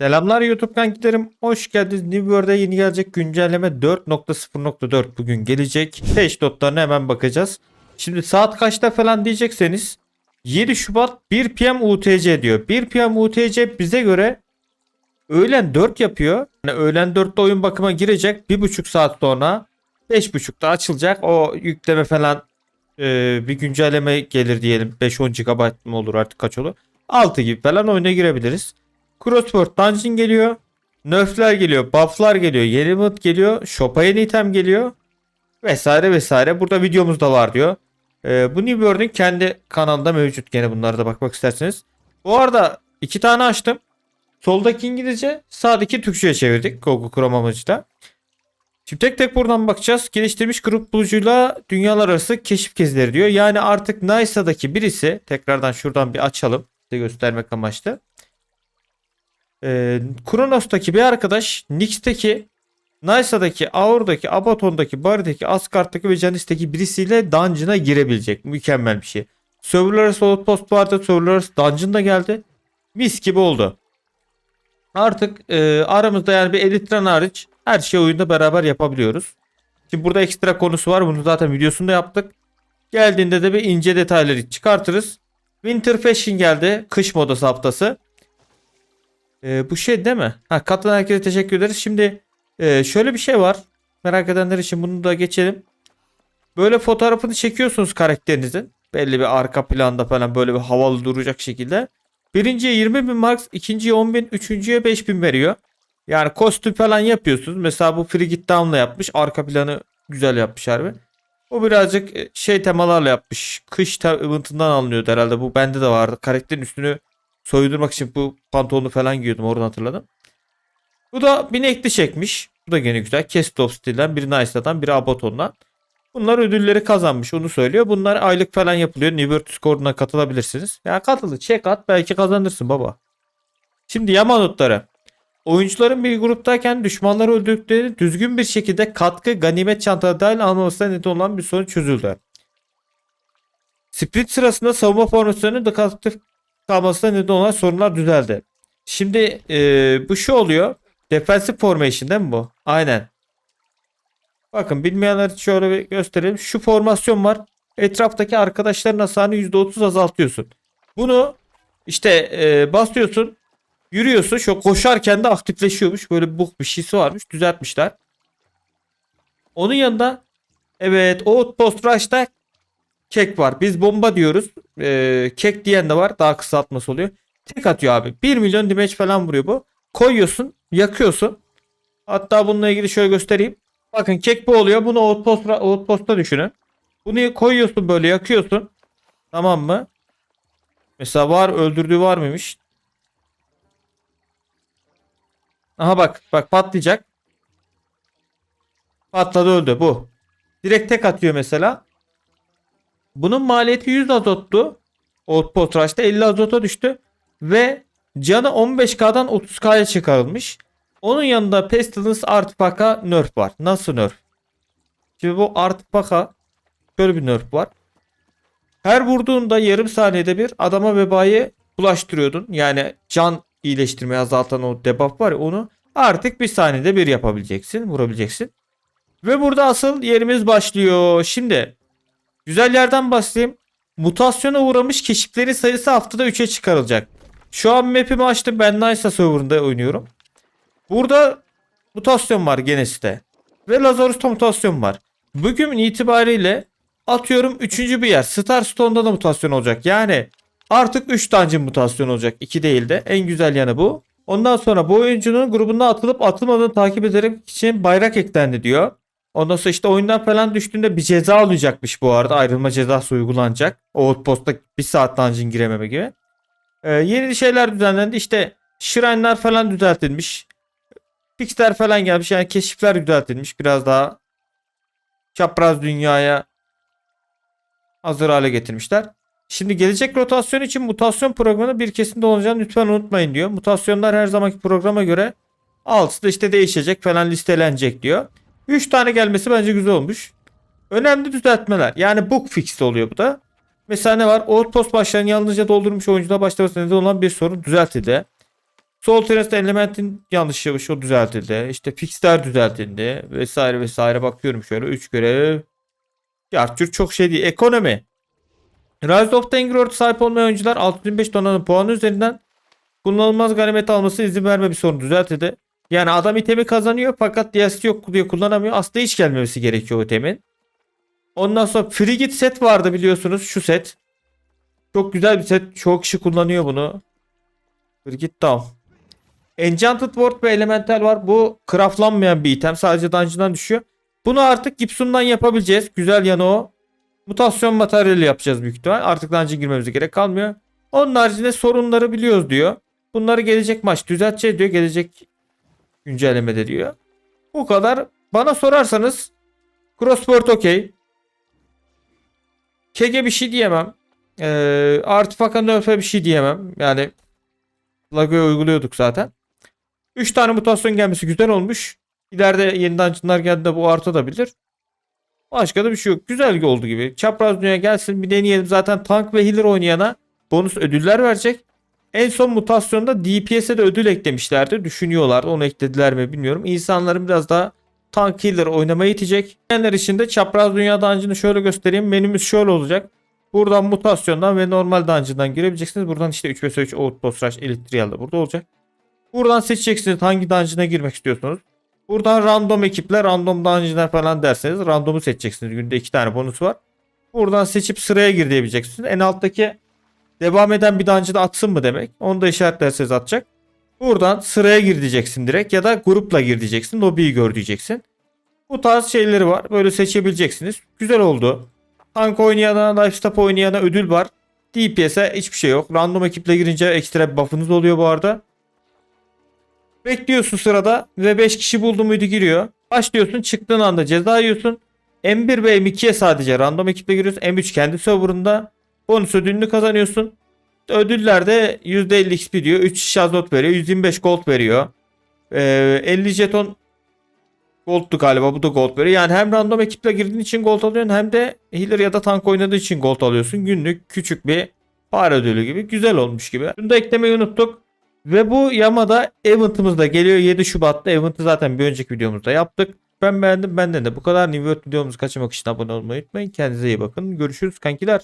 Selamlar YouTube kankilerim. Hoş geldiniz. New World'e yeni gelecek güncelleme 4.0.4 bugün gelecek. Patch notlarına hemen bakacağız. Şimdi saat kaçta falan diyecekseniz 7 Şubat 1 PM UTC diyor. 1 PM UTC bize göre öğlen 4 yapıyor. Yani öğlen 4'te oyun bakıma girecek. 1,5 saat sonra 5.30'da açılacak. O yükleme falan e, bir güncelleme gelir diyelim. 5-10 GB mı olur artık kaç olur. 6 gibi falan oyuna girebiliriz. Crossword Dungeon geliyor. Nerfler geliyor. Bufflar geliyor. Yeni mod geliyor. Shop'a yeni item geliyor. Vesaire vesaire. Burada videomuz da var diyor. Ee, bu New World'ün kendi kanalında mevcut. Gene bunlara da bakmak isterseniz. Bu arada iki tane açtım. Soldaki İngilizce, sağdaki Türkçe'ye çevirdik. Google Chrome amacıyla. Şimdi tek tek buradan bakacağız. Geliştirmiş grup bulucuyla dünyalar arası keşif gezileri diyor. Yani artık NISA'daki birisi tekrardan şuradan bir açalım. Size göstermek amaçlı. Ee, Kronos'taki bir arkadaş Nyx'teki NISA'daki, Aur'daki, Abaton'daki, Bari'deki, Asgard'daki ve Janice'deki birisiyle dungeon'a girebilecek. Mükemmel bir şey. Serverlar arası outpost vardı. Serverlar arası geldi. Mis gibi oldu. Artık e, aramızda yani bir elitren hariç her şeyi oyunda beraber yapabiliyoruz. Şimdi burada ekstra konusu var. Bunu zaten videosunda yaptık. Geldiğinde de bir ince detayları çıkartırız. Winter Fashion geldi. Kış modası haftası. Ee, bu şey değil mi? Ha, katılan herkese teşekkür ederiz. Şimdi e, şöyle bir şey var. Merak edenler için bunu da geçelim. Böyle fotoğrafını çekiyorsunuz karakterinizin. Belli bir arka planda falan böyle bir havalı duracak şekilde. Birinciye 20 bin marks, ikinciye 10 bin, üçüncüye 5 bin veriyor. Yani kostüm falan yapıyorsunuz. Mesela bu Frigid Down'la yapmış. Arka planı güzel yapmış harbi. O birazcık e, şey temalarla yapmış. Kış te- eventından alınıyordu herhalde. Bu bende de vardı. Karakterin üstünü soyudurmak için bu pantolonu falan giyiyordum. Oradan hatırladım. Bu da binekli çekmiş. Bu da gene güzel. Kestop stilden biri Nice'dan biri Abaton'dan. Bunlar ödülleri kazanmış onu söylüyor. Bunlar aylık falan yapılıyor. New World Score'una katılabilirsiniz. Ya katıl check at belki kazanırsın baba. Şimdi yama notları. Oyuncuların bir gruptayken düşmanları öldürdüklerini düzgün bir şekilde katkı ganimet çantaları dahil almamasına neden olan bir sorun çözüldü. Sprint sırasında savunma formasyonunun dikkatif kalmasına neden olan sorunlar düzeldi. Şimdi eee, bu şu oluyor. Defensive formation değil mi bu? Aynen. Bakın bilmeyenler için şöyle bir gösterelim. Şu formasyon var. Etraftaki arkadaşların hasarını %30 azaltıyorsun. Bunu işte eee, basıyorsun. Yürüyorsun. Şu koşarken de aktifleşiyormuş. Böyle bu bir şeysi varmış. Düzeltmişler. Onun yanında evet Outpost Rush'ta kek var. Biz bomba diyoruz. Ee, kek diyen de var. Daha kısaltması oluyor. Tek atıyor abi. 1 milyon damage falan vuruyor bu. Koyuyorsun. Yakıyorsun. Hatta bununla ilgili şöyle göstereyim. Bakın kek bu oluyor. Bunu Outpost, Outpost'a düşünün. Bunu koyuyorsun böyle yakıyorsun. Tamam mı? Mesela var öldürdüğü var mıymış? Aha bak bak patlayacak. Patladı öldü bu. Direkt tek atıyor mesela. Bunun maliyeti 100 azottu. Outpost Rush'ta 50 azota düştü. Ve canı 15k'dan 30k'ya çıkarılmış. Onun yanında Pestilence artı paka nerf var. Nasıl nerf? Şimdi bu artı paka şöyle bir nerf var. Her vurduğunda yarım saniyede bir adama vebayı bulaştırıyordun. Yani can iyileştirmeyi azaltan o debuff var ya onu artık bir saniyede bir yapabileceksin. Vurabileceksin. Ve burada asıl yerimiz başlıyor. Şimdi güzel yerden başlayayım. Mutasyona uğramış keşiflerin sayısı haftada 3'e çıkarılacak. Şu an map'imi açtım. Ben Nice'a serverında oynuyorum. Burada mutasyon var gene site. Ve Lazarus'ta mutasyon var. Bugün itibariyle atıyorum 3. bir yer. Starstone'da da mutasyon olacak. Yani artık 3 dungeon mutasyon olacak. 2 değil de. En güzel yanı bu. Ondan sonra bu oyuncunun grubunda atılıp atılmadığını takip ederek için bayrak eklendi diyor. Ondan sonra işte oyundan falan düştüğünde bir ceza alacakmış bu arada. Ayrılma cezası uygulanacak. Outpost'ta bir saat dungeon girememe gibi. Ee, yeni şeyler düzenlendi. İşte shrine'lar falan düzeltilmiş. Fixler falan gelmiş. Yani keşifler düzeltilmiş. Biraz daha çapraz dünyaya hazır hale getirmişler. Şimdi gelecek rotasyon için mutasyon programında bir kesin olacağını lütfen unutmayın diyor. Mutasyonlar her zamanki programa göre altıda işte değişecek falan listelenecek diyor. 3 tane gelmesi bence güzel olmuş. Önemli düzeltmeler. Yani book fix oluyor bu da. Mesela ne var? Outpost başlarını yalnızca doldurmuş oyuncular başlamasına neden olan bir sorun düzeltildi. Sol terasta elementin yanlış yapışı o düzeltildi. İşte fixler düzeltildi vesaire vesaire bakıyorum şöyle 3 görev. Yartçur çok şey değil. Ekonomi. Rise of the Angry sahip olmayan oyuncular 625 donanım puanı üzerinden kullanılmaz ganimet alması izin verme bir sorun düzeltildi. Yani adam itemi kazanıyor fakat DLC yok diye kullanamıyor. Aslında hiç gelmemesi gerekiyor o itemin. Ondan sonra Frigid set vardı biliyorsunuz şu set. Çok güzel bir set. Çok kişi kullanıyor bunu. Frigid Down. Enchanted Ward ve Elemental var. Bu craftlanmayan bir item. Sadece dungeon'dan düşüyor. Bunu artık Gibson'dan yapabileceğiz. Güzel yanı o. Mutasyon materyali yapacağız büyük ihtimal. Artık dungeon girmemize gerek kalmıyor. Onun haricinde sorunları biliyoruz diyor. Bunları gelecek maç düzelteceğiz diyor. Gelecek güncellemede diyor. Bu kadar. Bana sorarsanız Crossport okey. Kege bir şey diyemem. Ee, Artifaka Nerf'e bir şey diyemem. Yani Lago'ya uyguluyorduk zaten. 3 tane mutasyon gelmesi güzel olmuş. İleride yeni dungeonlar geldiğinde bu artabilir. Başka da bir şey yok. Güzel oldu gibi. Çapraz dünya gelsin bir deneyelim. Zaten tank ve healer oynayana bonus ödüller verecek. En son mutasyonda DPS'e de ödül eklemişlerdi. Düşünüyorlar. Onu eklediler mi bilmiyorum. İnsanların biraz daha tank healer oynamaya itecek. Diyenler için de çapraz dünya dungeon'ı şöyle göstereyim. Menümüz şöyle olacak. Buradan mutasyondan ve normal dungeon'dan girebileceksiniz. Buradan işte 3 vs 3 Outpost Rush Electrial da burada olacak. Buradan seçeceksiniz hangi dungeon'a girmek istiyorsunuz. Buradan random ekiple random dungeon'a falan derseniz random'u seçeceksiniz. Günde 2 tane bonus var. Buradan seçip sıraya gir diyebileceksiniz. En alttaki devam eden bir dungeon'a atsın mı demek. Onu da işaretlerseniz atacak. Buradan sıraya gir diyeceksin direkt ya da grupla gir diyeceksin. Lobiyi gör diyeceksin. Bu tarz şeyleri var. Böyle seçebileceksiniz. Güzel oldu. Tank oynayana, lifestyle oynayana ödül var. DPS'e hiçbir şey yok. Random ekiple girince ekstra bir buff'ınız oluyor bu arada. Bekliyorsun sırada ve 5 kişi buldu muydu giriyor. Başlıyorsun çıktığın anda ceza yiyorsun. M1 ve M2'ye sadece random ekiple giriyorsun. M3 kendi serverında. Bonus ödülünü kazanıyorsun. Ödüllerde %50 XP diyor. 3 şazot veriyor. 125 gold veriyor. Ee, 50 jeton gold'tu galiba. Bu da gold veriyor. Yani hem random ekiple girdiğin için gold alıyorsun hem de healer ya da tank oynadığı için gold alıyorsun. Günlük küçük bir para ödülü gibi. Güzel olmuş gibi. Bunu da eklemeyi unuttuk. Ve bu Yamada eventımız da geliyor 7 Şubat'ta. Event'ı zaten bir önceki videomuzda yaptık. Ben beğendim benden de bu kadar. New World videomuzu kaçırmak için abone olmayı unutmayın. Kendinize iyi bakın. Görüşürüz kankiler.